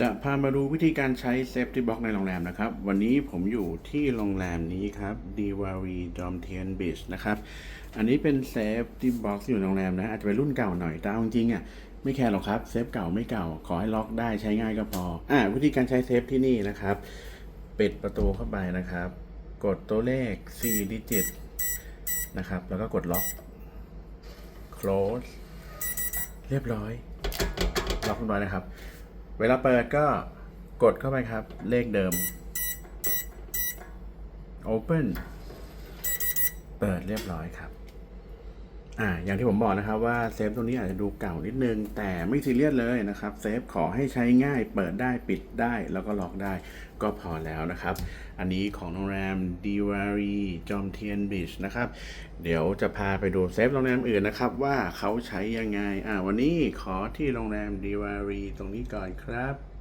จะพามาดูวิธีการใช้เซฟตี้บ็อกในโรงแรมนะครับ วันนี้ผมอยู่ที่โรงแรมนี้ครับ d i w a r i d o m t i a n Beach นะครับ อันนี้เป็นเซฟตี้บ็อกอยู่ในโรงแรมนะ อาจจะเป็นรุ่นเก่าหน่อยแต่จริงๆอะไม่แคร์หรอกครับ เซฟเก่าไม่เก่า ขอให้ล็อกได้ใช้ง่ายก็พอ อ่าวิธีการใช้เซฟที่นี่นะครับ ปิดประตูเข้าไปนะครับ กดตัวเลข 4 ดิจิตนะครับ แล้วก็กดล็อก close เรียบร้อย ล็อกเรียบร้อยนะครับ เวลาเปิดก็กดเข้าไปครับ เลขเดิม Open เปิดเรียบร้อยครับ อ่าอย่างที่ผมบอกนะครับว่าเซฟตรงนี้อาจจะดูเก่านิดนึง แต่ไม่ซีเรียสเลยนะครับเซฟขอให้ใช้ง่ายเปิดได้ปิดได้แล้วก็ล็อกได้ก็พอแล้วนะครับ อันนี้ของโรงแรมดีวารีจอมเทียนบีชนะครับเดี๋ยวจะพาไปดูเซฟโรงแรมอื่นนะครับ ว่าเขาใช้ยังไงอ่าวันนี้ขอที่โรงแรมดีวารีตรงนี้ก่อนครับ